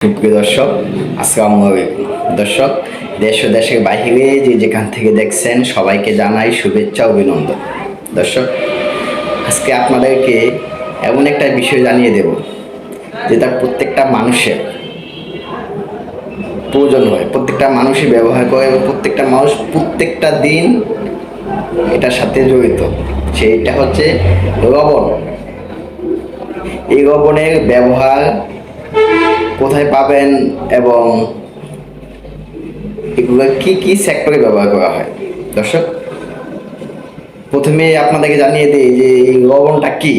সুপ্রিয় দর্শক, আসসালামু আলাইকুম। দর্শক, দেশ ও দেশের বাহিরে যে যেখান থেকে দেখছেন, সবাইকে জানাই শুভেচ্ছা, অভিনন্দন। দর্শক, আজকে আপনাদেরকে এমন একটা বিষয় জানিয়ে দেব যে তার প্রত্যেকটা মানুষের প্রয়োজন হয়, প্রত্যেকটা মানুষই ব্যবহার করে এবং প্রত্যেকটা মানুষ প্রত্যেকটা দিন এটার সাথে জড়িত। সেইটা হচ্ছে লবণ। এই লবণের ব্যবহার কোথায় পাবেন এবং এগুলো কি কি সেক্টরে ব্যবহার করা হয়? দর্শক, প্রথমে আপনাদেরকে জানিয়ে দিই যে এই লবণটা কি?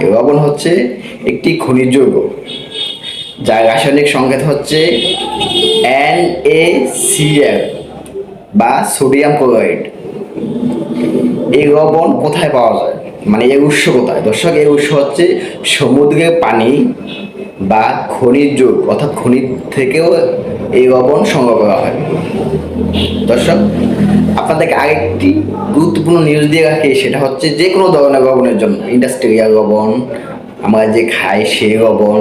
এই লবণ হচ্ছে একটি খনিজ যৌগ, যার রাসায়নিক সংকেত হচ্ছে এন এ সি সিএল বা সোডিয়াম ক্লোরাইড। এই লবণ কোথায় পাওয়া যায়? মানে এর উৎস কোথায়? দর্শক এর উৎস হচ্ছে সমুদ্রের পানি বা খনিজ যুগ, অর্থাৎ খনিজ থেকেও এই লবণ সংগ্রহ করা হয়। দর্শক, আপনাদেরকে আরেকটি গুরুত্বপূর্ণ নিউজ দিয়ে রাখি, সেটা হচ্ছে যে কোনো ধরনের লবণের জন্য ইন্ডাস্ট্রিয়াল লবণ আমরা যে খাই সেই লবণ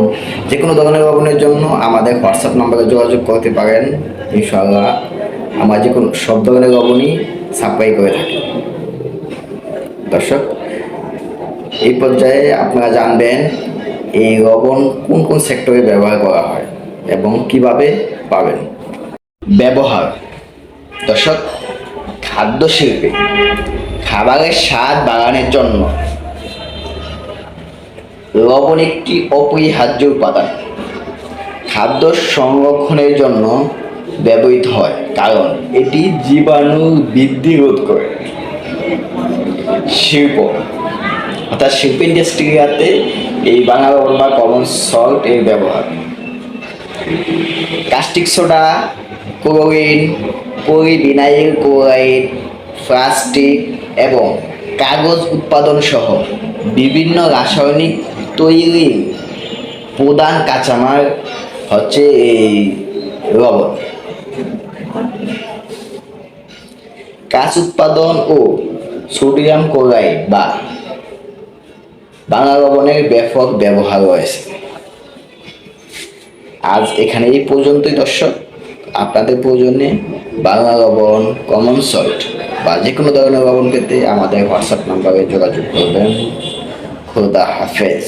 যে কোনো ধরনের লবণের জন্য আমাদের হোয়াটসঅ্যাপ নাম্বারে যোগাযোগ করতে পারেন, ইনশাআল্লাহ আমরা যে কোনো সব ধরনের লবণই সাপ্লাই করে থাকি। দর্শক এই পর্যায়ে আপনারা জানবেন এই লবণ কোন কোন সেক্টরে ব্যবহার করা হয় এবং কীভাবে পাবেন। ব্যবহার, দর্শক খাদ্য শিল্পে খাবারের স্বাদ বাগানের জন্য লবণ একটি অপরিহার্য উপাদান। খাদ্য সংরক্ষণের জন্য ব্যবহৃত হয়, কারণ এটি জীবাণু বৃদ্ধি রোধ করে। শিল্প অর্থাৎ শিল্প ইন্ডাস্ট্রিয়াতে এই বাংলা লবণ বা কমন সল্ট এর ব্যবহার। Caustic soda chlorine polyvinyl chloride plastic এবং কাগজ উৎপাদন সহ বিভিন্ন রাসায়নিক তৈরির প্রধান কাঁচামাল হচ্ছে এই লবণ। কাঁচ উৎপাদন ও সোডিয়াম ক্লোরাইড বা বাংলা লবণের ব্যাপক ব্যবহার রয়েছে। আজ এখানে এই পর্যন্তই দর্শক। আপনাদের প্রয়োজনে বাংলা লবণ কমন সল্ট বা যে কোনো ধরনের লবণ পেতে আমাদের হোয়াটসঅ্যাপ নাম্বারে যোগাযোগ করবেন। খোদা হাফেজ।